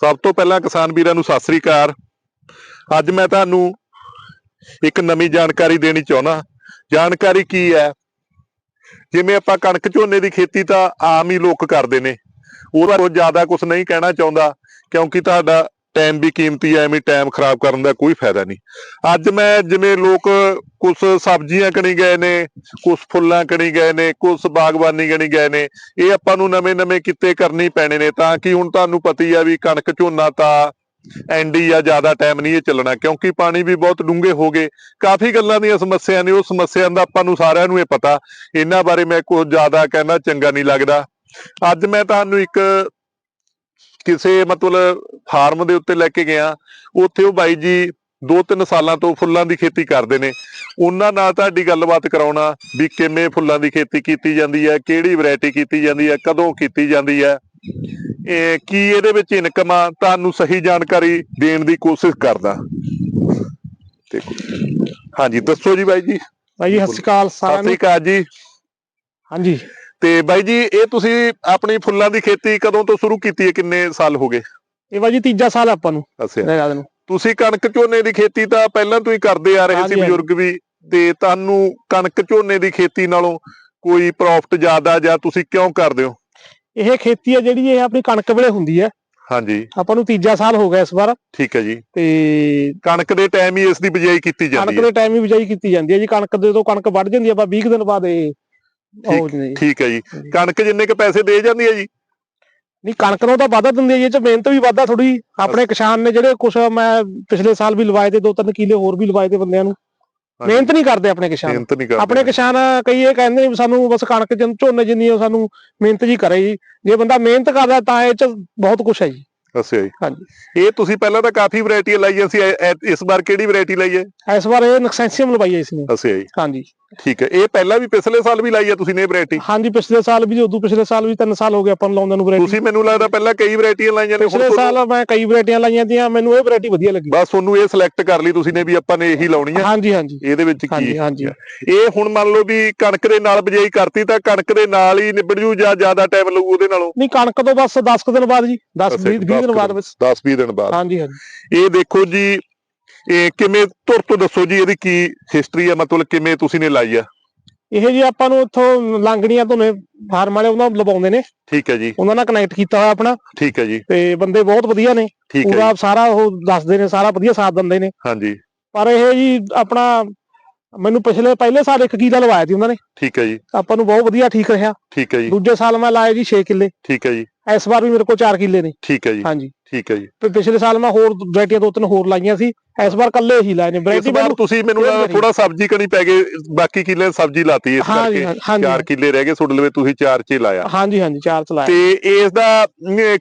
ਸਭ ਤੋਂ ਪਹਿਲਾਂ ਕਿਸਾਨ ਵੀਰਾਂ ਨੂੰ ਸਤਿ ਸ੍ਰੀ ਅਕਾਲ। ਅੱਜ ਮੈਂ ਤੁਹਾਨੂੰ ਇੱਕ ਨਵੀਂ ਜਾਣਕਾਰੀ ਦੇਣੀ ਚਾਹੁੰਦਾ। ਜਾਣਕਾਰੀ ਕੀ ਹੈ? ਜਿਵੇਂ ਆਪਾਂ ਕਣਕ ਝੋਨੇ ਦੀ ਖੇਤੀ ਤਾਂ ਆਮ ਹੀ ਲੋਕ ਕਰਦੇ ਨੇ। ਉਹਦਾ ਕੋਈ ਜ਼ਿਆਦਾ ਕੁਝ ਨਹੀਂ ਕਹਿਣਾ ਚਾਹੁੰਦਾ, ਕਿਉਂਕਿ ਤੁਹਾਡਾ ਟਾਈਮ ਵੀ ਕੀਮਤੀ ਹੈ ਐਵੇਂ ਟਾਈਮ ਖਰਾਬ ਕਰਨ ਦਾ ਕੋਈ ਫਾਇਦਾ ਨਹੀਂ। ਅੱਜ ਮੈਂ ਜਿਵੇਂ ਲੋਕ ਕੁਝ ਸਬਜ਼ੀਆਂ ਕਣੀ ਗਏ ਨੇ ਕੁਝ ਫੁੱਲਾਂ ਕਣੀ ਗਏ ਨੇ ਕੁਝ ਬਾਗਬਾਨੀ ਕਣੀ ਗਏ ਨੇ, ਇਹ ਆਪਾਂ ਨੂੰ ਨਵੇਂ-ਨਵੇਂ ਕਿੱਤੇ ਕਰਨੀ ਪੈਣੇ ਨੇ, ਤਾਂ ਕਿ ਹੁਣ ਤੁਹਾਨੂੰ ਪਤਾ ਹੀ ਆ ਵੀ ਕਣਕ ਝੋਨਾ ਤਾਂ ਐਂਡੀ ਆ, ਜ਼ਿਆਦਾ ਟਾਈਮ ਨਹੀਂ ਇਹ ਚੱਲਣਾ, ਕਿਉਂਕਿ ਪਾਣੀ ਵੀ ਬਹੁਤ ਡੂੰਘੇ ਹੋ ਗਏ। ਕਾਫੀ ਗੱਲਾਂ ਦੀਆਂ ਸਮੱਸਿਆ ਨੇ, ਉਹ ਸਮੱਸਿਆ ਦਾ ਆਪਾਂ ਨੂੰ ਸਾਰਿਆਂ ਨੂੰ ਇਹ ਪਤਾ। ਇਹਨਾਂ ਬਾਰੇ ਮੈਂ ਕੁਝ ਜ਼ਿਆਦਾ ਕਹਿਣਾ ਚੰਗਾ ਨਹੀਂ ਲੱਗਦਾ। ਅੱਜ ਮੈਂ ਤੁਹਾਨੂੰ ਇੱਕ ਕਿਸੇ ਮਤਲਬ ਫਾਰਮ ਦੇ ਉੱਤੇ ਲੈ ਕੇ ਗਿਆ ਉੱਥੇ ਉਹ ਬਾਈ ਜੀ ਦੋ ਤਿੰਨ ਸਾਲਾਂ ਤੋਂ ਫੁੱਲਾਂ ਦੀ ਖੇਤੀ ਕਰਦੇ ਨੇ। ਉਹਨਾਂ ਨਾਲ ਤੁਹਾਡੀ ਗੱਲਬਾਤ ਕਰਾਉਣਾ ਵੀ ਕਿਵੇਂ ਫੁੱਲਾਂ ਦੀ ਖੇਤੀ ਕੀਤੀ ਜਾਂਦੀ ਹੈ ਕਿਹੜੀ ਵੈਰਾਈਟੀ ਕੀਤੀ ਜਾਂਦੀ ਹੈ ਕਦੋਂ ਕੀਤੀ ਜਾਂਦੀ ਹੈ। ਇਹ ਕੀ ਇਹਦੇ ਵਿੱਚ ਇਨਕਮ ਆ ਤੁਹਾਨੂੰ ਸਹੀ ਜਾਣਕਾਰੀ ਦੇਣ ਦੀ ਕੋਸ਼ਿਸ਼ ਕਰਦਾ। ਤੇ ਹਾਂਜੀ ਦੱਸੋ ਜੀ ਬਾਈ ਜੀ। ਭਾਈ ਜੀ ਸਤਿ ਸ਼੍ਰੀ ਅਕਾਲ ਸਤਿ ਸਾਰਿਆਂ ਸ੍ਰੀ ਨੂੰ ਅਕਾਲ ਜੀ। ਹਾਂਜੀ। ਤੇ ਬਾਈ ਜੀ ਇਹ ਤੁਸੀਂ ਆਪਣੀ ਫੁੱਲਾਂ ਦੀ ਖੇਤੀ ਕਦੋਂ ਤੋਂ ਸ਼ੁਰੂ ਕੀਤੀ ਹੈ? ਕਿੰਨੇ ਸਾਲ ਹੋ ਗਏ? ਇਹ ਭਾਈ ਜੀ ਤੀਜਾ ਸਾਲ ਆਪਾਂ ਨੂੰ। ਅੱਛਾ। ਤੁਸੀਂ ਕਣਕ ਝੋਨੇ ਦੀ ਖੇਤੀ ਤਾਂ ਪਹਿਲਾਂ ਤੋਂ ਹੀ ਕਰਦੇ ਆ ਰਹੇ ਸੀ। ਬਜ਼ੁਰਗ ਵੀ ਤੇ ਤੁਹਾਨੂੰ ਕਣਕ ਝੋਨੇ ਦੀ ਖੇਤੀ ਨਾਲੋਂ ਕੋਈ ਪ੍ਰੋਫਿਟ ਜ਼ਿਆਦਾ ਜਾਂ ਤੁਸੀਂ ਕਿਉਂ ਕਰਦੇ ਹੋ? ਇਹ ਖੇਤੀ ਹੈ ਜਿਹੜੀ ਇਹ ਆਪਣੀ ਕਣਕ ਵੇਲੇ ਹੁੰਦੀ ਹੈ। ਹਾਂਜੀ। ਆਪਾਂ ਨੂੰ ਤੀਜਾ ਸਾਲ ਹੋ ਗਿਆ ਇਸ ਵਾਰ। ਠੀਕ ਹੈ ਜੀ। ਤੇ ਕਣਕ ਦੇ ਟਾਈਮ ਹੀ ਇਸ ਦੀ ਬਿਜਾਈ ਕੀਤੀ ਜਾਂਦੀ ਕਣਕ ਹੈ। ਦੇ ਟਾਈਮ ਹੀ ਬਿਜਾਈ ਕੀਤੀ ਜਾਂਦੀ ਹੈ ਜੀ। ਕਣਕ ਦੇ ਤੋਂ ਕਣਕ ਵੱਢ ਜਾਂਦੀ ਹੈ। ਆਪਾਂ 20 ਕੁ ਦਿਨ ਬਾਅਦ ਇਹ ਉਹ ਨਹੀਂ। ਠੀਕ ਹੈ ਜੀ। ਕਣਕ ਜਿੰਨੇ ਕ ਪੈਸੇ ਦੇ ਜਾਂਦੀ ਹੈ ਜੀ? ਨਹੀਂ ਕਣਕ ਨੂੰ ਤਾਂ ਵਾਧਾ ਦਿੰਦੀ ਹੈ ਜੀ ਇਹ ਚ ਮਿਹਨਤ ਵੀ ਵਾਧਾ ਥੋੜੀ ਆਪਣੇ ਕਿਸਾਨ ਨੇ ਜਿਹੜੇ ਕੁਛ ਮੈਂ ਪਿਛਲੇ ਸਾਲ ਵੀ ਲਵਾਏ ਤੇ ਦੋ ਤਿੰਨ ਕਿੱਲੇ ਹੋਰ ਵੀ ਲਵਾਏ ਤੇ ਬੰਦਿਆਂ ਨੂੰ। ਮਿਹਨਤ ਨਹੀਂ ਕਰਦੇ ਆਪਣੇ ਕਿਸਾਨ। ਮਿਹਨਤ ਨਹੀਂ ਕਰਦੇ। ਆਪਣੇ ਕਿਸਾਨ ਕਈ ਇਹ ਕਹਿੰਦੇ ਨੇ ਸਾਨੂੰ ਬਸ ਕਣਕ ਜਿੰਨ ਝੋਨੇ ਜਿੰਨੀ ਸਾਨੂੰ ਮਿਹਨਤ ਜੀ ਕਰੇ ਜੀ। ਜੇ ਬੰਦਾ ਮਿਹਨਤ ਕਰਦਾ ਤਾਂ ਇਹ ਚ ਬਹੁਤ ਕੁਛ ਹੈ ਜੀ। ਅੱਛਾ ਜੀ। ਹਾਂਜੀ। ਇਹ ਤੁਸੀਂ ਪਹਿਲਾਂ ਤਾਂ ਕਾਫੀ ਵੈਰਾਈਟੀਆਂ ਲਾਈਆਂ ਸੀ ਇਸ ਵਾਰ ਕਿਹੜੀ ਵੈਰਾਈਟੀ ਲਾਈ ਹੈ? ਇਸ ਵਾਰ ਇਹ ਨਕਸੈਂਸੀਅਮ ਲਵਾਈ ਹੈ ਇਸਨੇ ਅੱਛਾ ਜੀ। ਹਾਂਜੀ। ਠੀਕ ਹੈ ਇਹ ਪਹਿਲਾਂ ਵੀ ਪਿਛਲੇ ਸਾਲ ਵੀ ਲਾਈ ਹੈ ਤੁਸੀਂ ਨੇ ਵੈਰਾਈਟੀ ਹਾਂਜੀ ਪਿਛਲੇ ਸਾਲ ਵੀ ਉਦੋਂ ਪਿਛਲੇ ਸਾਲ ਵੀ 3 ਸਾਲ ਹੋ ਗਏ ਆਪਾਂ ਨੂੰ ਲਾਉਂਦੇ ਨੂੰ ਵੈਰਾਈਟੀ ਤੁਸੀਂ ਮੈਨੂੰ ਲੱਗਦਾ ਪਹਿਲਾਂ ਕਈ ਵੈਰਾਈਟੀਆਂ ਲਾਈਆਂ ਨੇ ਪਿਛਲੇ ਸਾਲ ਮੈਂ ਕਈ ਵੈਰਾਈਟੀਆਂ ਲਾਈਆਂ ਤੀਆਂ ਮੈਨੂੰ ਇਹ ਵੈਰਾਈਟੀ ਵਧੀਆ ਲੱਗੀ। ਬਸ ਤੁਹਾਨੂੰ ਇਹ ਸਿਲੈਕਟ ਕਰ ਲਈ ਤੁਸੀਂ ਨੇ ਵੀ ਆਪਾਂ ਨੇ ਇਹੀ ਲਾਉਣੀ ਹੈ ਹਾਂਜੀ ਹਾਂਜੀ। ਇਹਦੇ ਵਿੱਚ ਕੀ ਹਾਂਜੀ ਹਾਂਜੀ। ਇਹ ਹੁਣ ਮੰਨ ਲਓ ਵੀ ਕਣਕ ਦੇ ਨਾਲ ਬਿਜਾਈ ਕਰਤੀ ਤਾਂ ਕਣਕ ਦੇ ਨਾਲ ਹੀ ਨਿਬੜ ਜੂ ਜਾਂ ਜ਼ਿਆਦਾ ਟਾਈਮ ਲੱਗੂ ਉਹਦੇ ਨਾਲੋਂ? ਨਹੀਂ ਕਣਕ ਤੋਂ ਬਸ 10 ਕੁ ਦਿਨ ਬਾਅਦ ਜੀ 10 ਅੱਛਾ, 20 ਦਿਨ ਬਾਅਦ ਬਸ 10 20 ਦਿਨ ਬਾਅਦ। ਹਾਂਜੀ ਹਾਂਜੀ। ਇਹ ਦੇਖੋ ਜੀ ਇਹ ਕਿਵੇਂ ਤੁਰ ਤੋਂ ਦੱਸੋ ਜੀ ਇਹਦੀ ਕੀ ਹਿਸਟਰੀ ਹੈ ਮਤਲਬ ਕਿਵੇਂ ਤੁਸੀਂ ਨੇ ਲਾਈ ਆ? ਇਹ ਜੀ ਆਪਾਂ ਨੂੰ ਇੱਥੋਂ ਲਾਂਗੜੀਆਂ ਤੋਂ ਨੇ ਫਾਰਮ ਵਾਲੇ ਉਹਨਾਂ ਨੂੰ ਲਵਾਉਂਦੇ ਨੇ। ਠੀਕ ਹੈ ਜੀ। ਉਹਨਾਂ ਨਾਲ ਕਨੈਕਟ ਕੀਤਾ ਹੋਇਆ ਆਪਣਾ। ਠੀਕ ਹੈ ਜੀ। ਤੇ ਬੰਦੇ ਬਹੁਤ ਵਧੀਆ ਨੇ। ਪੂਰਾ ਸਾਰਾ ਉਹ ਦੱਸਦੇ ਨੇ ਸਾਰਾ ਵਧੀਆ ਸਾਥ ਦਿੰਦੇ ਨੇ। ਹਾਂਜੀ। ਪਰ ਇਹ ਜੀ ਆਪਣਾ ਮੈਨੂੰ ਪਿਛਲੇ ਪਹਿਲੇ ਸਾਲ ਇੱਕ ਕਿੱਲਾ ਲਵਾਇਆ ਸੀ ਉਹਨਾਂ ਨੇ। ਠੀਕ ਹੈ ਜੀ। ਆਪਾਂ ਨੂੰ ਬਹੁਤ ਵਧੀਆ ਠੀਕ ਰਿਹਾ। ਠੀਕ ਹੈ ਜੀ। ਦੂਜੇ ਸਾਲ ਮੈਂ ਲਾਇਆ ਜੀ 6 ਕਿੱਲੇ। ਠੀਕ ਹੈ ਜੀ। ਇਸ ਵਾਰ ਵੀ ਮੇਰੇ ਕੋਲ 4 ਕਿੱਲੇ ਨੇ। ਠੀਕ ਹੈ ਜੀ। ਹਾਂਜੀ। ਠੀਕ ਹੈ ਜੀ। ਤੇ ਪਿਛਲੇ ਸਾਲ ਮੈਂ ਹੋਰ ਵੈਰਾਈਟੀਆਂ ਦੋ ਤਿੰਨ ਹੋਰ ਲਾਈਆਂ ਸੀ। ਇਸ ਵਾਰ ਕੱਲੇ ਹੀ ਲਾਏ ਨੇ। ਵੈਰਾਈਟੀ ਵਾਰ ਤੁਸੀਂ ਮੈਨੂੰ ਥੋੜਾ ਸਬਜ਼ੀ ਕਣੀ ਪੈ ਗਏ ਬਾਕੀ ਕਿੱਲੇ ਸਬਜ਼ੀ ਲਾਤੀ ਇਸ ਕਰਕੇ। ਚਾਰ ਕਿੱਲੇ ਰਹਿ ਗਏ ਤੁਹਾਡੇ ਲਵੇ ਤੁਸੀਂ ਚਾਰ ਚ ਲਾਇਆ। ਹਾਂਜੀ ਹਾਂਜੀ ਚਾਰ ਚਲਾਇਆ ਤੇ ਇਸ ਦਾ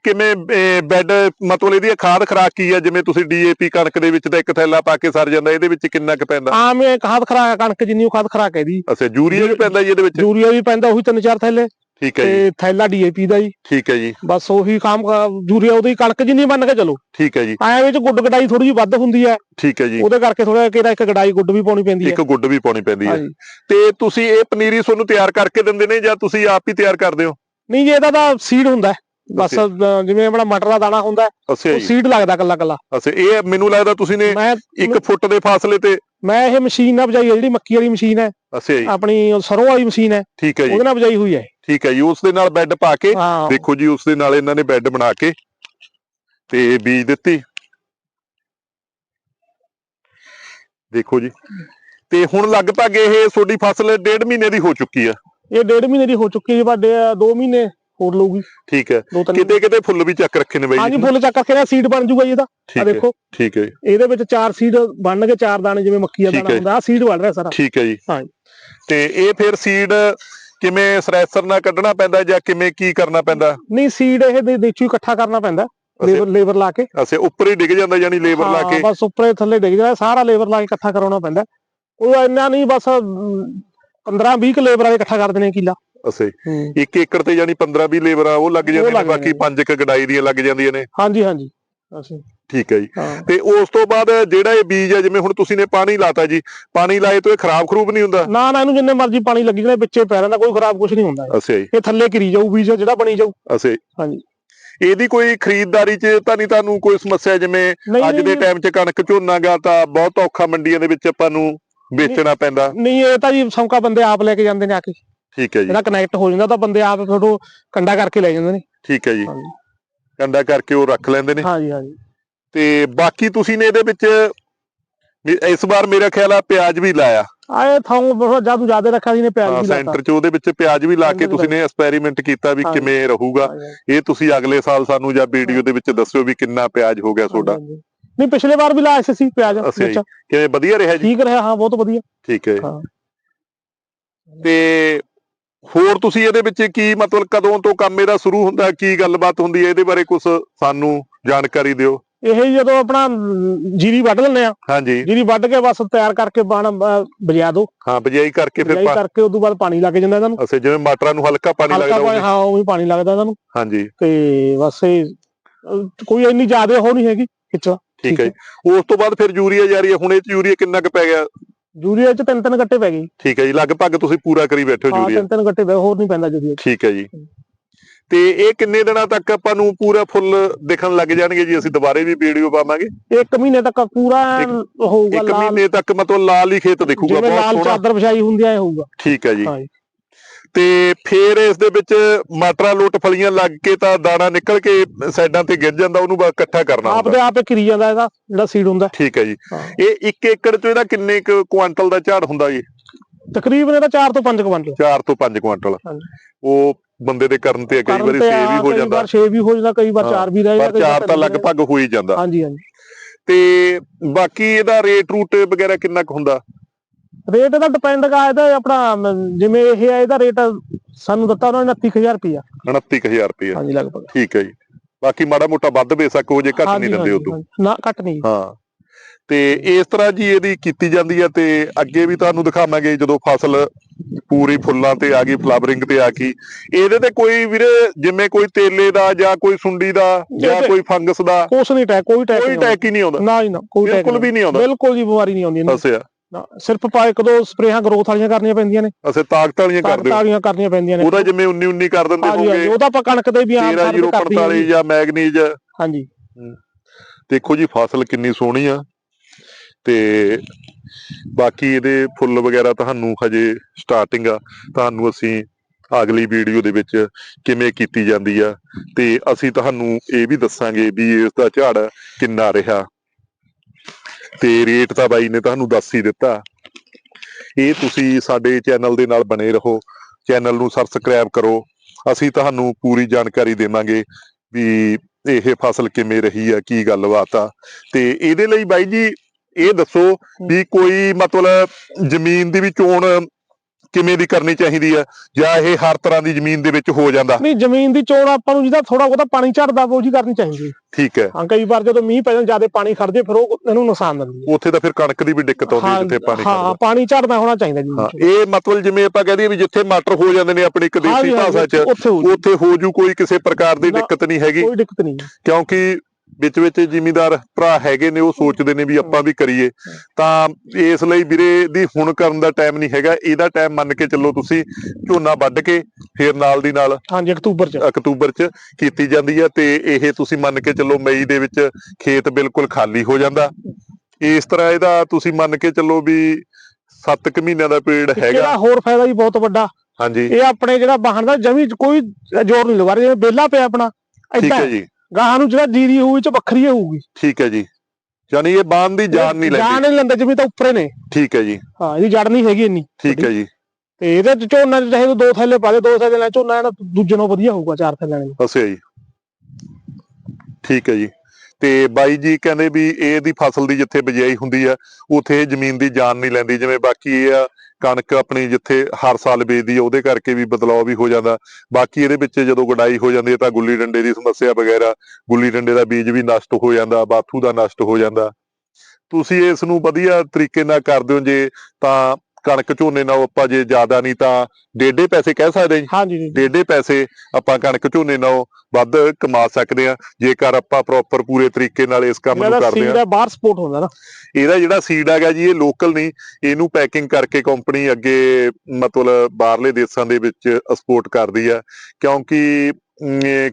ਕਿਵੇਂ ਬੈੱਡ ਮਤਲਬ ਇਹਦੀ ਖਾਦ ਖਰਾਕ ਕੀ ਹੈ ਜਿਵੇਂ ਤੁਸੀਂ ਡੀਏਪੀ ਕਣਕ ਦੇ ਵਿੱਚ ਤਾਂ ਇੱਕ ਥੈਲਾ ਪਾ ਕੇ ਸਰ ਜਾਂਦਾ ਇਹਦੇ ਵਿੱਚ ਕਿੰਨਾ ਕੁ ਪੈਂਦਾ? ਆਮ ਇਹ ਖਾਦ ਖਰਾਕ ਕਣਕ ਜਿੰਨੀ ਖਾਦ ਖਰਾਕ ਹੈ ਦੀ ਅੱਛਾ ਯੂਰੀਆ ਵੀ ਪੈਂਦਾ ਜੀ ਇਹਦੇ ਵਿੱਚ? ਯੂਰੀਆ ਵੀ ਪੈਂਦਾ ਉਹੀ ਤਿੰਨ ਚਾਰ ਥੈਲੇ। ਠੀਕ ਹੈ ਜੀ। ਤੇ ਥੈਲਾ ਡੀਏਪੀ ਦਾ ਜੀ। ਠੀਕ ਹੈ ਜੀ। ਬਸ ਉਹੀ ਕੰਮ ਯੂਰੀਆ ਉਹਦੀ ਕਣਕ ਜਿੰਨੀ ਮੰਨ ਕੇ ਚਲੋ। ਠੀਕ ਹੈ ਜੀ। ਐਂ ਵਿੱਚ ਗੁੱਡ ਗਡਾਈ ਥੋੜੀ ਜਿਹੀ ਵੱਧ ਹੁੰਦੀ ਹੈ। ਠੀਕ ਹੈ ਜੀ। ਉਹਦੇ ਕਰਕੇ ਥੋੜਾ ਕਿਹੜਾ ਇੱਕ ਗਡਾਈ ਗੁੱਡ ਵੀ ਪਾਉਣੀ ਪੈਂਦੀ ਹੈ। ਇੱਕ ਗੁੱਡ ਵੀ ਪਾਉਣੀ ਪੈਂਦੀ ਹੈ। ਤੇ ਤੁਸੀਂ ਇਹ ਪਨੀਰੀ ਤੁਹਾਨੂੰ ਤਿਆਰ ਕਰਕੇ ਦਿੰਦੇ ਨੇ ਜਾਂ ਤੁਸੀਂ ਆਪ ਹੀ ਤਿਆਰ ਕਰਦੇ ਹੋ? ਨਹੀਂ ਜੀ ਇਹਦਾ ਤਾਂ ਸੀਡ ਹੁੰਦਾ ਹੈ। ਬਸ ਜਿਵੇਂ ਆਪਣਾ ਮਟਰ ਦਾ ਦਾਣਾ ਹੁੰਦਾ ਉਹ ਸੀਡ ਲੱਗਦਾ ਕੱਲਾ ਕੱਲਾ ਅੱਛਾ ਇਹ ਮੈਨੂੰ ਲੱਗਦਾ ਤੁਸੀਂ ਨੇ ਮੈਂ ਇੱਕ ਫੁੱਟ ਦੇ ਫਾਸਲੇ ਤੇ ਮੈਂ ਇਹ ਮਸ਼ੀਨ ਨਾਲ ਬਜਾਈ ਹੈ ਜਿਹੜੀ ਮੱਕੀ ਵਾਲੀ ਮਸ਼ੀਨ ਹੈ। ਅੱਛਾ ਜੀ। ਆਪਣੀ ਸਰੋਂ ਵਾਲੀ ਮਸ਼ੀਨ ਹੈ। ਠੀਕ ਹੈ ਜੀ। ਉਹਦੇ ਨਾਲ ਬਜਾਈ ਹੋਈ ਹੈ। ਠੀਕ ਹੈ ਜੀ ਉਸ ਦੇ ਨਾਲ ਬੈੱਡ ਪਾ ਕੇ ਹਾਂ। ਦੇਖੋ ਜੀ ਉਸ ਦੇ ਨਾਲ ਇਹਨਾਂ ਨੇ ਬੈੱਡ ਬਣਾ ਕੇ ਤੇ ਬੀਜ ਦਿੱਤੀ। ਦੇਖੋ ਜੀ। ਤੇ ਹੁਣ ਲਗਭਗ ਇਹ ਤੁਹਾਡੀ ਫਸਲ ਡੇਢ ਮਹੀਨੇ ਦੀ ਹੋ ਚੁੱਕੀ ਆ ਇਹ ਡੇਢ ਮਹੀਨੇ ਦੀ ਹੋ ਚੁੱਕੀ ਹੈ ਵੱਡੇ 2 ਮਹੀਨੇ ਹੋਰ ਲਊਗੀ। ਠੀਕ ਹੈ। ਦੋ ਤਿੰਨ ਕਿਤੇ ਕਿਤੇ ਫੁੱਲ ਵੀ ਚੱਕ ਰੱਖੇ ਨੇ ਬਾਈ ਹਾਂਜੀ ਜੀ ਫੁੱਲ ਚੱਕ ਕਰਕੇ ਨਾ ਸੀਡ ਬਣ ਜੂਗਾ ਜੀ ਇਹਦਾ। ਠੀਕ ਆ ਹੈ ਦੇਖੋ। ਠੀਕ ਹੈ ਜੀ, ਇਹਦੇ ਵਿੱਚ ਚਾਰ ਸੀਡ ਬਣਨਗੇ ਚਾਰ ਦਾਣੇ ਜਿਵੇਂ ਮੱਕੀ ਦਾ ਠੀਕ ਦਾਣਾ ਹੈ। ਹੁੰਦਾ ਆ ਸੀਡ ਬਣ ਰਿਹਾ ਸਾਰਾ। ਠੀਕ ਹੈ ਜੀ। ਹਾਂਜੀ। ਤੇ ਇਹ ਫਿਰ ਸੀਡ ਕਿਵੇਂ ਸਰੈਸਰ ਨਾਲ ਕੱਢਣਾ ਪੈਂਦਾ ਜਾਂ ਕਿਵੇਂ ਕੀ ਕਰਨਾ ਪੈਂਦਾ? ਨਹੀਂ ਸੀਡ ਇਹ ਦੇ ਵਿੱਚੋਂ ਇਕੱਠਾ ਕਰਨਾ ਪੈਂਦਾ ਲੇਬਰ ਲੇਬਰ ਲਾ ਕੇ। ਅਸੇ ਉੱਪਰ ਹੀ ਡਿੱਗ ਜਾਂਦਾ ਯਾਨੀ ਲੇਬਰ ਲਾ ਹਾਂ, ਕੇ। ਬਸ ਉੱਪਰੇ ਥੱਲੇ ਡਿੱਗ ਜਾਂਦਾ ਸਾਰਾ ਲੇਬਰ ਲਾ ਕੇ ਇਕੱਠਾ ਕਰਾਉਣਾ ਪੈਂਦਾ। ਉਹ ਇੰਨਾ ਨਹੀਂ ਬਸ 15 20 ਕ ਲੇਬਰ ਵਾਲੇ ਇਕੱਠਾ ਕਰ ਦੇਣੇ ਕਿੱਲਾ। ਅਸੇ ਇੱਕ ਏਕੜ ਤੇ ਯਾਨੀ 15 20 ਲੇਬਰ ਉਹ ਲੱਗ ਜਾਂਦੀਆਂ ਨੇ ਬਾਕੀ ਪੰਜ ਕ ਗਡਾਈ ਦੀਆਂ ਲੱਗ ਜਾਂਦੀਆਂ ਨੇ। ਹਾਂਜੀ ਹਾਂਜੀ। ਅਸੀਂ ਠੀਕ ਹੈ ਜੀ। ਤੇ ਉਸ ਤੋਂ ਬਾਅਦ ਜਿਹੜਾ ਇਹ ਬੀਜ ਹੈ ਜਿਵੇਂ ਹੁਣ ਤੁਸੀਂ ਨੇ ਪਾਣੀ ਲਾਤਾ ਜੀ ਪਾਣੀ ਲਾਏ ਤੋਂ ਇਹ ਖਰਾਬ ਖਰੂਬ ਨਹੀਂ ਹੁੰਦਾ? ਨਾ ਨਾ ਇਹਨੂੰ ਜਿੰਨੇ ਮਰਜ਼ੀ ਪਾਣੀ ਲੱਗੀ ਜਾਣੇ ਵਿੱਚੇ ਪੈ ਰਹਿੰਦਾ ਕੋਈ ਖਰਾਬ ਕੁਝ ਨਹੀਂ ਹੁੰਦਾ। ਅਸੇ ਇਹ ਥੱਲੇ ਕਿਰੀ ਜਾਊ ਬੀਜ ਜਿਹੜਾ ਬਣੀ ਜਾਊ। ਅਸੇ ਹਾਂਜੀ। ਇਹਦੀ ਕੋਈ ਖਰੀਦਦਾਰੀ 'ਚ ਤਾਂ ਨਹੀਂ ਤੁਹਾਨੂੰ ਕੋਈ ਸਮੱਸਿਆ ਜਿਵੇਂ ਅੱਜ ਦੇ ਟਾਈਮ 'ਚ ਕਣਕ ਝੋਨਾ ਗਾ ਤਾਂ ਬਹੁਤ ਔਖਾ ਮੰਡੀਆਂ ਦੇ ਵਿੱਚ ਆਪਾਂ ਨੂੰ ਵੇਚਣਾ ਪੈਂਦਾ। ਨਹੀਂ ਇਹ ਤਾਂ ਜੀ ਸੌਂਕਾ ਬੰਦੇ ਆਪ ਲੈ ਕੇ ਜਾਂਦੇ ਨੇ ਆ ਕੇ। ਠੀਕ ਹੈ ਜੀ। ਜਿਹੜਾ ਕਨੈਕਟ ਹੋ ਜਾਂਦਾ ਤਾਂ ਬੰਦੇ ਆਪ ਫੋਟੋ ਕੰਡਾ ਕਰਕੇ ਲੈ ਜਾਂਦੇ ਨੇ। ਠੀਕ ਹੈ ਜੀ। ਕੰਡਾ ਕਰਕੇ ਉਹ ਰੱਖ ਲੈਂਦੇ ਨੇ। ਹਾਂਜੀ ਹਾਂਜੀ। ਤੇ ਬਾਕੀ ਤੁਸੀਂ ਨੇ ਇਹਦੇ ਵਿੱਚ ਇਸ ਵਾਰ ਮੇਰਾ ਖਿਆਲ ਆ ਪਿਆਜ਼ ਵੀ ਲਾਇਆ। ਆਏ ਥਾਂ ਬਹੁਤ ਜ਼ਿਆਦਾ ਜ਼ਿਆਦਾ ਰੱਖਿਆ ਸੀ ਨੇ ਪਿਆਰ ਹਾਂ ਵੀ ਲਾਤਾ। ਸੈਂਟਰ 'ਚ ਉਹਦੇ ਵਿੱਚ ਪਿਆਜ਼ ਵੀ ਲਾ ਕੇ ਤੁਸੀਂ ਨੇ ਐਕਸਪੈਰੀਮੈਂਟ ਕੀਤਾ ਵੀ। ਕਿਵੇਂ ਰਹੂਗਾ। ਇਹ ਤੁਸੀਂ ਅਗਲੇ ਸਾਲ ਸਾਨੂੰ ਜਾਂ ਵੀਡੀਓ ਦੇ ਵਿੱਚ ਦੱਸਿਓ ਵੀ ਕਿੰਨਾ ਪਿਆਜ਼ ਹੋ ਗਿਆ ਤੁਹਾਡਾ। ਨਹੀਂ ਪਿਛਲੇ ਵਾਰ ਵੀ ਲਾਇਆ ਸੀ ਪਿਆਜ਼ ਅੱਛਾ ਵਿੱਚ। ਕਿਵੇਂ ਵਧੀਆ ਰਿਹਾ ਜੀ? ਠੀਕ ਰਿਹਾ ਹਾਂ ਬਹੁਤ ਵਧੀਆ। ਠੀਕ ਹੈ। ਹਾਂ। ਤੇ ਹੋਰ ਤੁਸੀਂ ਇਹਦੇ ਵਿੱਚ ਕੀ ਮਤਲਬ ਕਦੋਂ ਤੋਂ ਕੰਮ ਇਹਦਾ ਸ਼ੁਰੂ ਹੁੰਦਾ ਕੀ ਗੱਲਬਾਤ ਹੁੰਦੀ ਹੈ? ਇਹਦੇ ਬਾਰੇ ਕੁਝ ਸਾਨੂੰ ਜਾਣਕਾਰੀ ਦਿਓ। ਇਹ ਹੀ ਜਦੋਂ ਆਪਣਾ ਜੀਰੀ ਵੱਢ ਲੈਂਦੇ ਆ। ਹਾਂਜੀ। ਜੀਰੀ ਵੱਢ ਕੇ ਬਸ ਤਿਆਰ ਕਰਕੇ ਬਾਣ ਬਜਾ ਦੋ। ਹਾਂ ਬਜਾਈ ਕਰਕੇ ਫਿਰ ਬਜਾਈ ਕਰਕੇ ਉਦੋਂ ਬਾਅਦ ਪਾਣੀ ਲੱਗ ਜਾਂਦਾ ਇਹਨਾਂ ਨੂੰ। ਅਸੀਂ ਜਿਵੇਂ ਮਟਰਾਂ ਨੂੰ ਹਲਕਾ ਪਾਣੀ ਲੱਗਦਾ ਹਾਂ ਉਹ ਵੀ ਪਾਣੀ ਲੱਗਦਾ ਇਹਨਾਂ ਨੂੰ। ਹਾਂਜੀ। ਤੇ ਬਸ ਇਹ ਕੋਈ ਇੰਨੀ ਜ਼ਿਆਦਾ ਹੋ ਨਹੀਂ ਹੈਗੀ ਖਿੱਚਾ ਠੀਕ ਹੈ ਜੀ। ਉਸ ਤੋਂ ਬਾਅਦ ਫਿਰ ਯੂਰੀਆ ਜਾਰੀ ਹੈ। ਹੁਣ ਇਹ ਚ ਯੂਰੀਆ ਕਿੰਨਾ ਕੁ ਪੈ ਗਿਆ? ਯੂਰੀਆ ਚ ਤਿੰਨ ਤਿੰਨ ਗੱਟੇ ਪੈ ਗਏ। ਠੀਕ ਹੈ ਜੀ। ਲਗਭਗ ਤੁਸੀਂ ਪੂਰਾ ਕਰੀ ਬੈਠੇ ਹੋ ਹਾਂ ਯੂਰੀਆ। ਤਿੰਨ ਤਿੰਨ ਗੱਟੇ ਪੈ ਹੋਰ ਨਹੀਂ ਪੈਂਦਾ ਯੂਰੀਆ। ਠੀਕ ਹੈ ਜੀ। ਤੇ ਇਹ ਕਿੰਨੇ ਦਿਨਾਂ ਤੱਕ ਆਪਾਂ ਨੂੰ ਪੂਰਾ ਫੁੱਲ ਦਿਖਣ ਲੱਗ ਜਾਣਗੇ ਜੀ? ਅਸੀਂ ਦੁਬਾਰੇ ਵੀ ਵੀਡੀਓ ਪਾਵਾਂਗੇ। ਇੱਕ ਮਹੀਨੇ ਤੱਕ ਪੂਰਾ ਹੋਊਗਾ ਇੱਕ ਲਾਲ। ਮਹੀਨੇ ਤੱਕ ਮਤਲਬ ਲਾਲ ਹੀ ਖੇਤ ਦਿਖੂਗਾ ਜਿਵੇਂ ਬਹੁਤ ਲਾਲ ਸੋਹਣਾ। ਚਾਦਰ ਵਿਛਾਈ ਹੁੰਦੀ ਐ ਹੋਊਗਾ। ਠੀਕ ਹੈ ਜੀ। ਹਾਂ। ਤੇ ਫਿਰ ਇਸ ਦੇ ਵਿੱਚ ਮਟਰਾਂ ਲੁੱਟ ਫਲੀਆਂ ਲੱਗ ਕੇ ਤਾਂ ਦਾਣਾ ਨਿਕਲ ਕੇ ਸਾਈਡਾਂ ਤੇ ਗਿਰ ਜਾਂਦਾ ਉਹਨੂੰ ਬਸ ਇਕੱਠਾ ਕਰਨਾ ਆਪ ਹੁੰਦਾ। ਦੇ ਆਪੇ ਕਰੀ ਜਾਂਦਾ ਇਹਦਾ ਜਿਹੜਾ ਸੀਡ ਹੁੰਦਾ। ਠੀਕ ਹੈ ਜੀ। ਹਾਂ। ਇਹ 1 ਏਕੜ ਚ ਇਹਦਾ ਕਿੰਨੇ ਕੁ ਕੁਆਂਟਲ ਦਾ ਝਾੜ ਹੁੰਦਾ ਜੀ? ਤਕਰੀਬਨ ਇਹਦਾ 4 ਤੋਂ 5 ਕੁਇੰਟਲ 4 ਤੋਂ 5 ਕੁਆਂਟਲ। ਹਾਂਜੀ। ਉਹ ਬੰਦੇ ਦੇ ਕਰਨ ਤੇ ਕਈ ਵਾਰੀ 6 ਵੀ ਹੋ ਜਾਂਦਾ। 6 ਵੀ ਹੋ ਜਾਂਦਾ ਕਈ ਵਾਰ ਹਾਂ, 4 ਵੀ ਰਹਿ ਪਰ 4 ਤਾਂ ਲਗਭਗ ਹੋ ਹੀ ਜਾਂਦਾ। ਹਾਂਜੀ ਹਾਂਜੀ। ਤੇ ਬਾਕੀ ਇਹਦਾ ਰੇਟ ਰੂਟ ਵਗੈਰਾ ਕਿੰਨਾ ਕੁ ਹੁੰਦਾ? ਰੇਟ ਇਹਦਾ ਡਿਪੈਂਡ ਕਾ ਇਹਦਾ ਆਪਣਾ ਜਿਵੇਂ ਇਹ ਹੈ ਇਹਦਾ ਰੇਟ ਸਾਨੂੰ ਦਿੱਤਾ ਉਹਨਾਂ ਨੇ 29000 ਰੁਪਇਆ। 29000 ਰੁਪਏ ਹਾਂਜੀ ਲਗਭਗ। ਠੀਕ ਹੈ ਜੀ। ਬਾਕੀ ਮਾੜਾ ਮੋਟਾ ਵੱਧ ਬੇਸ਼ੱਕ ਹੋ ਜੇ ਘੱਟ ਨਹੀਂ ਦਿੰਦੇ ਉਦੋਂ। ਨਾ ਘੱਟ ਨਹੀਂ। ਹਾਂ। ਤੇ ਇਸ ਤਰ੍ਹਾਂ ਜੀ ਇਹਦੀ ਕੀਤੀ ਜਾਂਦੀ ਹੈ ਤੇ ਅੱਗੇ ਵੀ ਤੁਹਾਨੂੰ ਦਿਖਾਵਾਂਗੇ ਜਦੋਂ ਫਸਲ ਪੂਰੀ ਫੁੱਲਾਂ ਤੇ ਆ ਗਈ ਫਲਾਵਰਿੰਗ ਤੇ ਆ ਗਈ। ਇਹਦੇ ਤੇ ਕੋਈ ਵੀਰੇ ਜਿਵੇਂ ਕੋਈ ਤੇਲੇ ਦਾ ਜਾਂ ਕੋਈ ਸੁੰਡੀ ਦਾ ਜਾਂ ਕੋਈ ਫੰਗਸ ਦਾ ਕੁਛ ਨਹੀਂ ਟੈਕ ਕੋਈ ਟੈਕ ਕੋਈ ਟੈਕ ਹੀ ਨਹੀਂ ਆਉਂਦਾ। ਨਾ ਜੀ ਨਾ ਕੋਈ ਟੈਕ ਬਿਲਕੁਲ ਵੀ ਨਹੀਂ ਆਉਂਦਾ। ਬਿਲਕੁਲ ਜੀ ਬਿਮਾਰੀ ਨਹੀਂ ਆਉਂਦੀ ਨਾ, ਸਿਰਫ ਪਾ ਇੱਕ ਦੋ ਸਪਰੇਹਾਂ ਗਰੋਥ ਵਾਲੀਆਂ ਕਰਨੀਆਂ ਪੈਂਦੀਆਂ ਨੇ। ਅਸੇ ਤਾਕਤ ਵਾਲੀਆਂ ਕਰਦੇ ਹੋ। ਤਾਕਤਾਂ ਕਰਨੀਆਂ ਪੈਂਦੀਆਂ ਨੇ। ਉਹਦਾ ਜਿਵੇਂ 19 19 ਕਰ ਦਿੰਦੇ ਹੋਗੇ ਉਹ ਤਾਂ ਆਪਾਂ ਕਣਕ ਦੇ ਵੀ ਆਮ ਸਾਰੇ ਕਰਦੇ ਹਾਂ 13045 ਜੀ। ਜਾਂ ਮੈਗਨੀਜ। ਹਾਂਜੀ। ਦੇਖੋ ਜੀ ਫਸਲ ਕਿੰਨੀ ਸੋਹਣੀ ਆ। ਤੇ ਬਾਕੀ ਇਹਦੇ ਫੁੱਲ ਵਗੈਰਾ ਤੁਹਾਨੂੰ ਹਜੇ ਸਟਾਰਟਿੰਗ ਆ। ਤੁਹਾਨੂੰ ਅਸੀਂ ਅਗਲੀ ਵੀਡੀਓ ਦੇ ਵਿੱਚ ਕਿਵੇਂ ਕੀਤੀ ਜਾਂਦੀ ਆ ਤੇ ਅਸੀਂ ਤੁਹਾਨੂੰ ਇਹ ਵੀ ਦੱਸਾਂਗੇ ਵੀ ਇਸ ਦਾ ਝਾੜ ਕਿੰਨਾ ਰਿਹਾ। ਤੇ ਰੇਟ ਤਾਂ ਬਾਈ ਨੇ ਤੁਹਾਨੂੰ ਦੱਸ ਹੀ ਦਿੱਤਾ। ਇਹ ਤੁਸੀਂ ਸਾਡੇ ਚੈਨਲ ਦੇ ਨਾਲ ਬਣੇ ਰਹੋ। ਚੈਨਲ ਨੂੰ ਸਬਸਕ੍ਰਾਈਬ ਕਰੋ। ਅਸੀਂ ਤੁਹਾਨੂੰ ਪੂਰੀ ਜਾਣਕਾਰੀ ਦੇਵਾਂਗੇ ਵੀ ਇਹ ਫਸਲ ਕਿਵੇਂ ਰਹੀ ਆ, ਕੀ ਗੱਲਬਾਤ ਆ। ਤੇ ਇਹਦੇ ਲਈ ਬਾਈ ਜੀ ਇਹ ਦੱਸੋ ਵੀ ਕੋਈ ਮਤਲਬ ਜ਼ਮੀਨ ਦੀ ਵੀ ਚੋਣ ਕਿਵੇਂ ਦੀ ਕਰਨੀ ਚਾਹੀਦੀ ਆ ਜਾਂ ਇਹ ਹਰ ਤਰ੍ਹਾਂ ਦੀ ਜ਼ਮੀਨ ਦੇ ਵਿੱਚ ਹੋ ਜਾਂਦਾ? ਨਹੀਂ ਜ਼ਮੀਨ ਦੀ ਚੋਣ ਆਪਾਂ ਨੂੰ ਜਿਹਦਾ ਥੋੜਾ ਬਹੁਤਾ ਪਾਣੀ ਝੜਦਾ ਉਹ ਜੀ ਕਰਨੀ ਚਾਹੀਦੀ ਹੈ। ਠੀਕ ਹੈ। ਹਾਂ ਕਈ ਵਾਰ ਜਦੋਂ ਮੀਂਹ ਪੈ ਜਾਂਦਾ ਜ਼ਿਆਦਾ ਪਾਣੀ ਖੜ ਜੇ ਫਿਰ ਉਹ ਇਹਨੂੰ ਨੁਕਸਾਨ ਦਿੰਦੀ ਹੈ। ਉੱਥੇ ਤਾਂ ਫਿਰ ਕਣਕ ਦੀ ਵੀ ਦਿੱਕਤ ਆਉਂਦੀ ਹੈ ਹਾਂ ਜਿੱਥੇ ਪਾਣੀ ਹਾਂ ਖੜਦਾ ਪਾਣੀ ਝੜਦਾ ਹੋਣਾ ਚਾਹੀਦਾ ਜੀ। ਹਾਂ ਇਹ ਮਤਲਬ ਜਿਵੇਂ ਆਪਾਂ ਕਹਦੇ ਵੀ ਜਿੱਥੇ ਮਟਰ ਹੋ ਜਾਂਦੇ ਨੇ ਆਪਣੀ ਇੱਕ ਦੇਸੀ ਭਾਸ਼ਾ 'ਚ ਉੱਥੇ ਹੋ ਜੂ। ਹੋ ਕੋਈ ਕਿਸੇ ਪ੍ਰਕਾਰ ਦੀ ਦਿੱਕਤ ਨਹੀਂ ਹੈਗੀ। ਕੋਈ ਦਿੱਕਤ ਨਹੀਂ ਕਿਉਂਕਿ ਵਿੱਚ ਵਿੱਚ ਜ਼ਿਮੀਂਦਾਰ ਭਰਾ ਹੈਗੇ ਨੇ ਉਹ ਸੋਚਦੇ ਨੇ ਵੀ ਆਪਾਂ ਵੀ ਕਰੀਏ। ਤਾਂ ਇਸ ਲਈ ਵੀਰੇ ਦੀ ਹੁਣ ਕਰਨ ਦਾ ਟਾਈਮ ਨਹੀਂ ਹੈਗਾ। ਇਹਦਾ ਟਾਈਮ ਮੰਨ ਕੇ ਚੱਲੋ ਤੁਸੀਂ ਝੋਨਾ ਵੱਢ ਕੇ ਫਿਰ ਨਾਲ ਦੀ ਨਾਲ ਹਾਂਜੀ ਅਕਤੂਬਰ ਚ। ਅਕਤੂਬਰ 'ਚ ਕੀਤੀ ਜਾਂਦੀ ਹੈ ਤੇ ਇਹ ਤੁਸੀਂ ਮੰਨ ਕੇ ਚੱਲੋ ਮਈ ਦੇ ਵਿੱਚ ਖੇਤ ਬਿਲਕੁਲ ਖਾਲੀ ਹੋ ਜਾਂਦਾ। ਇਸ ਤਰ੍ਹਾਂ ਇਹਦਾ ਤੁਸੀਂ ਮੰਨ ਕੇ ਚੱਲੋ ਵੀ 7 ਕੁ ਮਹੀਨਿਆਂ ਦਾ ਪੀਰੀਅਡ ਇਹਦਾ ਹੈਗਾ। ਹੋਰ ਫਾਇਦਾ ਜੀ ਬਹੁਤ ਵੱਡਾ। ਹਾਂਜੀ। ਇਹ ਆਪਣੇ ਜਿਹੜਾ ਬਾਹਣ ਦਾ ਜਮੀ ਕੋਈ ਜ਼ੋਰ ਨਹੀਂ ਲਗਾ ਰਿਹਾ। ਜਿਵੇਂ ਬੇਲਾ ਪਿਆ ਆਪਣਾ ਠੀਕ ਹੈ। ਜੀ। ਗਾਹਾਂ ਨੂੰ ਜਿਹੜਾ ਜੀਰੀ ਹੋਊਗੀ ਚ ਵੱਖਰੀ ਹੋਊਗੀ। ਠੀਕ ਹੈ ਜੀ। ਯਾਨੀ ਇਹ ਬਾਂਦ ਦੀ ਜਾਨ ਨਹੀਂ ਜਾਨ ਲੈਂਦੀ ਨਹੀਂ ਲੈਂਦਾ ਜਿਵੇਂ ਤਾਂ ਉੱਪਰੇ ਨੇ। ਠੀਕ ਹੈ ਜੀ। ਹਾਂ ਇਹਦੀ ਜੜ ਨਹੀਂ ਹੈਗੀ ਇੰਨੀ। ਠੀਕ ਹੈ ਜੀ। ਤੇ ਇਹਦੇ ਚ ਝੋਨਾ ਚ ਚਾਹੇ ਤਾਂ ਦੋ ਥੈਲੇ ਪਾ ਦੇ ਦੋ ਥੈਲੇ ਨਾਲ ਝੋਨਾ ਇਹਦਾ ਦੂਜੇ ਨਾਲੋਂ ਵਧੀਆ ਹੋਊਗਾ ਚਾਰ ਥੈਲਿਆਂ ਨਾਲ। ਅੱਛਾ ਜੀ। ਠੀਕ ਹੈ ਜੀ। ਤੇ ਬਾਈ ਜੀ ਕਹਿੰਦੇ ਵੀ ਇਹਦੀ ਫਸਲ ਦੀ ਜਿੱਥੇ ਬਿਜਾਈ ਹੁੰਦੀ ਆ ਉਥੇ ਇਹ ਜ਼ਮੀਨ ਦੀ ਜਾਨ ਨਹੀਂ ਲੈਂਦੀ। ਜਿਵੇਂ ਬਾਕੀ ਇਹ ਆ ਕਣਕ ਆਪਣੀ ਜਿੱਥੇ ਹਰ ਸਾਲ ਵੇਚਦੀ ਆ ਉਹਦੇ ਕਰਕੇ ਵੀ ਬਦਲਾਅ ਵੀ ਹੋ ਜਾਂਦਾ। ਬਾਕੀ ਇਹਦੇ ਵਿੱਚ ਜਦੋਂ ਗੁਡਾਈ ਹੋ ਜਾਂਦੀ ਹੈ ਤਾਂ ਗੁੱਲੀ ਡੰਡੇ ਦੀ ਸਮੱਸਿਆ ਵਗੈਰਾ ਗੁੱਲੀ ਡੰਡੇ ਦਾ ਬੀਜ ਵੀ ਨਸ਼ਟ ਹੋ ਜਾਂਦਾ ਬਾਥੂ ਦਾ ਨਸ਼ਟ ਹੋ ਜਾਂਦਾ। ਤੁਸੀਂ ਇਸ ਨੂੰ ਵਧੀਆ ਤਰੀਕੇ ਨਾਲ ਕਰਦੇ ਹੋ ਜੇ ਤਾਂ ਕਣਕ ਝੋਨੇ ਨਾਲ ਆਪਾਂ ਜੇ ਜ਼ਿਆਦਾ ਨਹੀਂ ਤਾਂ ਡੇਢੇ ਪੈਸੇ ਕਹਿ ਸਕਦੇ ਹਾਂ ਜੀ। ਡੇਢੇ ਪੈਸੇ ਆਪਾਂ ਕਣਕ ਝੋਨੇ ਨਾਲੋਂ ਵੱਧ ਕਮਾ ਸਕਦੇ ਆ ਜੇਕਰ ਆਪਾਂ ਪ੍ਰੋਪਰ ਪੂਰੇ ਤਰੀਕੇ ਨਾਲ ਇਸ ਕੰਮ ਨੂੰ ਕਰਦੇ ਆ ਹੈ। ਬਾਹਰ ਸਪੋਰਟ ਹੁੰਦਾ ਨਾ। ਇਹਦਾ ਜਿਹੜਾ ਸੀਡ ਹੈਗਾ ਜੀ ਇਹ ਲੋਕਲ ਨਹੀਂ ਇਹਨੂੰ ਪੈਕਿੰਗ ਕਰਕੇ ਕੰਪਨੀ ਅੱਗੇ ਮਤਲਬ ਬਾਹਰਲੇ ਦੇਸ਼ਾਂ ਦੇ ਵਿੱਚ ਐਕਸਪੋਰਟ ਕਰਦੀ ਆ ਕਿਉਂਕਿ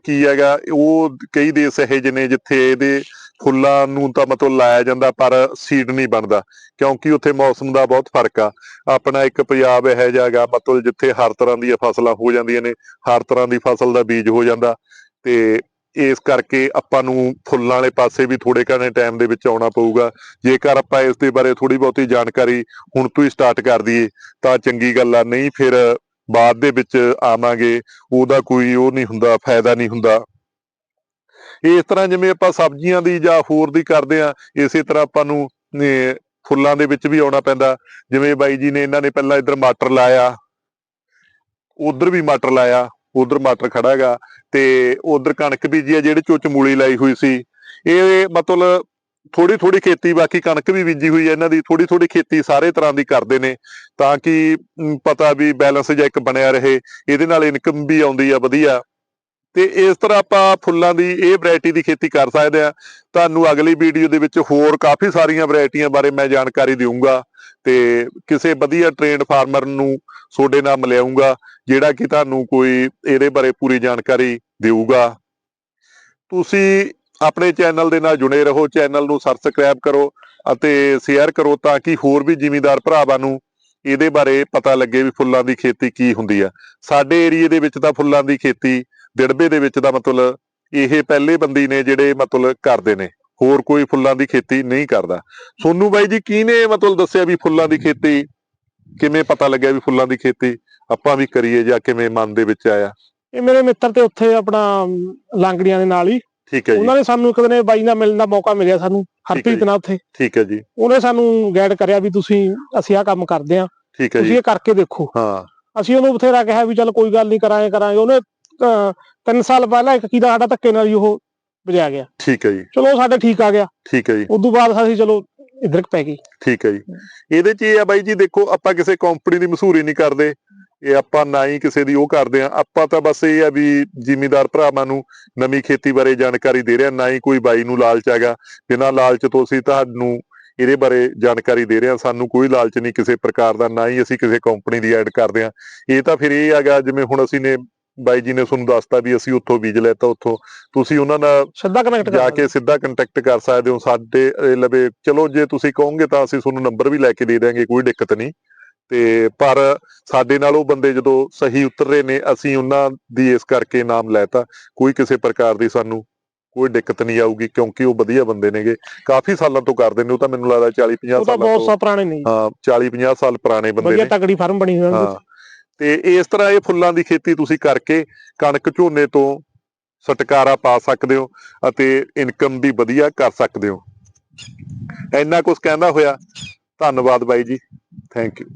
ਕੀ ਹੈਗਾ ਉਹ ਕਈ ਦੇਸ਼ ਇਹੋ ਜਿਹੇ ਨੇ ਜਿੱਥੇ ਇਹਦੇ ਫੁੱਲਾਂ ਨੂੰ ਤਾਂ ਮਤਲਬ ਲਾਇਆ ਜਾਂਦਾ ਪਰ ਸੀਡ ਨਹੀਂ ਬਣਦਾ। ਕਿਉਂਕਿ ਉੱਥੇ ਮੌਸਮ ਦਾ ਬਹੁਤ ਫ਼ਰਕ ਆ। ਆਪਣਾ ਇੱਕ ਪੰਜਾਬ ਇਹੋ ਜਿਹਾ ਹੈਗਾ ਮਤਲਬ ਜਿੱਥੇ ਹਰ ਤਰ੍ਹਾਂ ਦੀਆਂ ਫਸਲਾਂ ਹੋ ਜਾਂਦੀਆਂ ਨੇ ਹਰ ਤਰ੍ਹਾਂ ਦੀ ਫਸਲ ਦਾ ਬੀਜ ਹੋ ਜਾਂਦਾ। ਤੇ ਇਸ ਕਰਕੇ ਆਪਾਂ ਨੂੰ ਫੁੱਲਾਂ ਵਾਲੇ ਪਾਸੇ ਵੀ ਥੋੜੇ ਘਣੇ ਟਾਈਮ ਦੇ ਵਿੱਚ ਆਉਣਾ ਪਊਗਾ। ਜੇਕਰ ਆਪਾਂ ਇਸ ਦੇ ਬਾਰੇ ਥੋੜੀ ਬਹੁਤੀ ਜਾਣਕਾਰੀ ਹੁਣ ਤੋਂ ਹੀ ਸਟਾਰਟ ਕਰ ਦਈਏ, ਤਾਂ ਚੰਗੀ ਗੱਲ ਆ, ਨਹੀਂ ਫਿਰ ਬਾਅਦ ਦੇ ਵਿੱਚ ਆਵਾਂਗੇ, ਉਹਦਾ ਕੋਈ ਉਹ ਨਹੀਂ ਹੁੰਦਾ, ਫਾਇਦਾ ਨਹੀਂ ਹੁੰਦਾ। ਇਸ ਤਰ੍ਹਾਂ ਜਿਵੇਂ ਆਪਾਂ ਸਬਜ਼ੀਆਂ ਦੀ ਜਾਂ ਹੋਰ ਦੀ ਕਰਦੇ ਆ, ਇਸੇ ਤਰ੍ਹਾਂ ਆਪਾਂ ਨੂੰ ਫੁੱਲਾਂ ਦੇ ਵਿੱਚ ਵੀ ਆਉਣਾ ਪੈਂਦਾ। ਜਿਵੇਂ ਬਾਈ ਜੀ ਨੇ ਇਹਨਾਂ ਨੇ ਪਹਿਲਾਂ ਇੱਧਰ ਮਟਰ ਲਾਇਆ, ਉਧਰ ਵੀ ਮਟਰ ਲਾਇਆ। ਉਧਰ ਮਟਰ ਖੜਾ ਹੈਗਾ ਤੇ ਉਧਰ ਕਣਕ ਬੀਜੀ ਆ ਜਿਹੜੇ ਚੋਂ ਚਮੂਲੀ ਲਾਈ ਹੋਈ ਸੀ। ਇਹ ਮਤਲਬ ਥੋੜੀ ਥੋੜੀ ਖੇਤੀ, ਬਾਕੀ ਕਣਕ ਵੀ ਬੀਜੀ ਹੋਈ ਹੈ ਇਹਨਾਂ ਦੀ ਥੋੜੀ ਥੋੜੀ ਖੇਤੀ ਸਾਰੇ ਤਰ੍ਹਾਂ ਦੀ ਕਰਦੇ ਨੇ ਤਾਂ ਕਿ ਪਤਾ ਵੀ ਬੈਲੈਂਸ ਜਿਹਾ ਇੱਕ ਬਣਿਆ ਰਹੇ, ਇਹਦੇ ਨਾਲ ਇਨਕਮ ਵੀ ਆਉਂਦੀ ਆ ਵਧੀਆ। ਤੇ ਇਸ ਤਰ੍ਹਾਂ ਆਪਾਂ ਫੁੱਲਾਂ ਦੀ ਇਹ ਵੈਰਾਈਟੀ ਦੀ ਖੇਤੀ ਕਰ ਸਕਦੇ ਆ। ਤੁਹਾਨੂੰ ਅਗਲੀ ਵੀਡੀਓ ਦੇ ਵਿੱਚ ਹੋਰ ਕਾਫੀ ਸਾਰੀਆਂ ਵੈਰਾਈਟੀਆਂ ਬਾਰੇ ਮੈਂ ਜਾਣਕਾਰੀ ਦੇਵਾਂਗਾ ਤੇ ਕਿਸੇ ਵਧੀਆ ਟ੍ਰੇਨਡ ਫਾਰਮਰ ਨੂੰ ਤੁਹਾਡੇ ਨਾਲ ਮਿਲਾਉਂਗਾ ਜਿਹੜਾ ਕਿ ਤੁਹਾਨੂੰ ਕੋਈ ਇਹਦੇ ਬਾਰੇ ਪੂਰੀ ਜਾਣਕਾਰੀ ਦੇਊਗਾ। ਤੁਸੀਂ ਆਪਣੇ ਚੈਨਲ ਦੇ ਨਾਲ ਜੁੜੇ ਰਹੋ ਚੈਨਲ ਨੂੰ ਸਬਸਕ੍ਰਾਈਬ ਕਰੋ ਅਤੇ ਸ਼ੇਅਰ ਕਰੋ ਤਾਂ ਕਿ ਹੋਰ ਵੀ ਜ਼ਿਮੀਂਦਾਰ ਭਰਾਵਾਂ ਨੂੰ ਇਹਦੇ ਬਾਰੇ ਪਤਾ ਲੱਗੇ ਵੀ ਫੁੱਲਾਂ ਦੀ ਖੇਤੀ ਕੀ ਹੁੰਦੀ ਆ। ਸਾਡੇ ਏਰੀਏ ਦੇ ਵਿੱਚ ਤਾਂ ਫੁੱਲਾਂ ਦੀ ਖੇਤੀ ਦਿੜਬੇ ਦੇ ਵਿੱਚ ਦਾ ਮਤਲਬ ਇਹ ਪਹਿਲੇ ਬੰਦੀ ਨੇ ਜਿਹੜੇ ਮਤਲਬ ਕਰਦੇ ਨੇ। ਹੋਰ ਕੋਈ ਫੁੱਲਾਂ ਦੀ ਖੇਤੀ ਨਹੀਂ ਕਰਦਾ। ਸੋਨੂ ਬਾਈ ਜੀ ਕਿਹਨੇ ਮਤਲਬ ਦੱਸਿਆ ਵੀ ਫੁੱਲਾਂ ਦੀ ਖੇਤੀ? ਕਿਵੇਂ ਪਤਾ ਲੱਗਿਆ ਵੀ ਫੁੱਲਾਂ ਦੀ ਖੇਤੀ ਆਪਾਂ ਵੀ ਕਰੀਏ ਜਾਂ ਕਿਵੇਂ ਮਨ ਦੇ ਵਿੱਚ ਆਇਆ? ਇਹ ਮੇਰੇ ਮਿੱਤਰ ਤੇ ਉੱਥੇ ਆਪਣਾ ਲਾਂਗੜੀਆਂ ਦੇ ਨਾਲ ਹੀ। ਠੀਕ ਹੈ ਜੀ। ਉਹਨਾਂ ਨੇ ਸਾਨੂੰ ਇੱਕ ਦਿਨ ਬਾਈ ਨਾਲ ਮਿਲਣ ਦਾ ਮੌਕਾ ਮਿਲਿਆ ਸਾਨੂੰ ਹਰਪ੍ਰੀਤ ਨਾਲ ਉੱਥੇ। ਠੀਕ ਹੈ ਜੀ। ਉਹਨੇ ਸਾਨੂੰ ਗਾਈਡ ਕਰਿਆ ਵੀ ਤੁਸੀਂ ਅਸੀਂ ਆਹ ਕੰਮ ਕਰਦੇ ਆ ਠੀਕ ਹੈ ਤੁਸੀਂ ਜੀ ਇਹ ਕਰਕੇ ਦੇਖੋ। ਹਾਂ। ਅਸੀਂ ਉਹਨੂੰ ਬਥੇਰਾ ਕਿਹਾ ਵੀ ਚੱਲ ਕੋਈ ਗੱਲ ਨਹੀਂ ਕਰਾਂਗੇ ਕਰਾਂਗੇ। ਉਹਨੇ ਤਿੰਨ ਸਾਲ ਪਹਿਲਾਂ ਇੱਕ ਕੀੜਾ ਸਾਡਾ ਧੱਕੇ ਨਾਲ ਹੀ ਉਹ ਵਜਾ ਗਿਆ। ਠੀਕ ਹੈ ਜੀ। ਚਲੋ ਸਾਡੇ ਠੀਕ ਆ ਗਿਆ। ਠੀਕ ਹੈ ਜੀ। ਉਦੋਂ ਬਾਅਦ ਅਸੀਂ ਚਲੋ ਇਧਰ ਪੈ ਗਏ ਠੀਕ ਹੈ ਜੀ। ਇਹਦੇ ਚ ਇਹ ਆ ਬਾਈ ਜੀ ਦੇਖੋ ਆਪਾਂ ਕਿਸੇ ਕੰਪਨੀ ਦੀ ਮਸ਼ਹੂਰੀ ਨਹੀਂ ਕਰਦੇ। ਇਹ ਆਪਾਂ ਨਾ ਹੀ ਕਿਸੇ ਦੀ ਉਹ ਕਰਦੇ ਆ ਆਪਾਂ ਤਾਂ ਬਸ ਇਹ ਆ ਵੀ ਜ਼ਿਮੀਦਾਰ ਭਰਾਵਾਂ ਨੂੰ ਨਵੀਂ ਖੇਤੀ ਬਾਰੇ ਜਾਣਕਾਰੀ ਦੇ ਰਹੇ ਆ ਨਾ ਹੀ ਕੋਈ ਬਾਈ ਨੂੰ ਲਾਲਚ ਹੈਗਾ। ਬਿਨਾਂ ਲਾਲਚ ਤੋਂ ਅਸੀਂ ਤੁਹਾਨੂੰ ਇਹਦੇ ਬਾਰੇ ਜਾਣਕਾਰੀ ਦੇ ਰਹੇ ਆ ਸਾਨੂੰ ਕੋਈ ਲਾਲਚ ਨਹੀਂ ਕਿਸੇ ਪ੍ਰਕਾਰ ਦਾ। ਨਾ ਹੀ ਅਸੀਂ ਕਿਸੇ ਕੰਪਨੀ ਦੀ ਐਡ ਕਰਦੇ ਆ ਇਹ ਤਾਂ ਫਿਰ ਇਹ ਹੈਗਾ ਜਿਵੇਂ ਹੁਣ ਅਸੀਂ ਨੇ ਬਾਈ ਜੀ ਨੇ ਤੁਹਾਨੂੰ ਦੱਸਤਾ ਵੀ ਅਸੀਂ ਉੱਥੋਂ ਬੀਜ ਲੈਤਾ ਉੱਥੋਂ ਤੁਸੀਂ ਉਹਨਾਂ ਨਾਲ ਸਿੱਧਾ ਕਨੈਕਟ ਜਾ ਕੇ ਸਿੱਧਾ ਕੰਟੈਕਟ ਕਰ ਸਕਦੇ ਹੋ ਸਾਡੇ ਲਵੇ ਚਲੋ ਜੇ ਤੁਸੀਂ ਕਹੋਗੇ ਤਾਂ ਅਸੀਂ ਤੁਹਾਨੂੰ ਨੰਬਰ ਵੀ ਲੈ ਕੇ ਦੇ ਦਿਆਂਗੇ ਕੋਈ ਦਿੱਕਤ ਨਹੀਂ। ਤੇ ਪਰ ਸਾਡੇ ਨਾਲ ਉਹ ਬੰਦੇ ਜਦੋਂ ਸਹੀ ਉਤਰ ਰਹੇ ਨੇ ਅਸੀਂ ਉਹਨਾਂ ਦੀ ਇਸ ਕਰਕੇ ਨਾਮ ਲੈਤਾ। ਕੋਈ ਕਿਸੇ ਪ੍ਰਕਾਰ ਦੀ ਸਾਨੂੰ ਕੋਈ ਦਿੱਕਤ ਨਹੀਂ ਆਊਗੀ ਕਿਉਂਕਿ ਉਹ ਵਧੀਆ ਬੰਦੇ ਨੇਗੇ। ਕਾਫੀ ਸਾਲਾਂ ਤੋਂ ਕਰਦੇ ਨੇ ਉਹ ਤਾਂ ਮੈਨੂੰ ਲੱਗਦਾ 40 50 ਉਹ ਤਾਂ ਸਾਲਾਂ ਬਹੁਤ ਤੋਂ। ਸਾ ਪੁਰਾਣੇ ਨਹੀਂ ਹਾਂ 40 50 ਸਾਲ ਪੁਰਾਣੇ ਬੰਦੇ ਵਧੀਆ ਨੇ। ਤਗੜੀ ਫਾਰਮ ਬਣੀ ਹੋਈ ਹਾਂ। ਤੇ ਇਸ ਤਰ੍ਹਾਂ ਇਹ ਫੁੱਲਾਂ ਦੀ ਖੇਤੀ ਤੁਸੀਂ ਕਰਕੇ ਕਣਕ ਝੋਨੇ ਤੋਂ ਛੁਟਕਾਰਾ ਪਾ ਸਕਦੇ ਹੋ ਅਤੇ ਇਨਕਮ ਵੀ ਵਧੀਆ ਕਰ ਸਕਦੇ ਹੋ। ਇੰਨਾ ਕੁਝ ਕਹਿੰਦਾ ਹੋਇਆ। ਧੰਨਵਾਦ ਬਾਈ ਜੀ। Thank you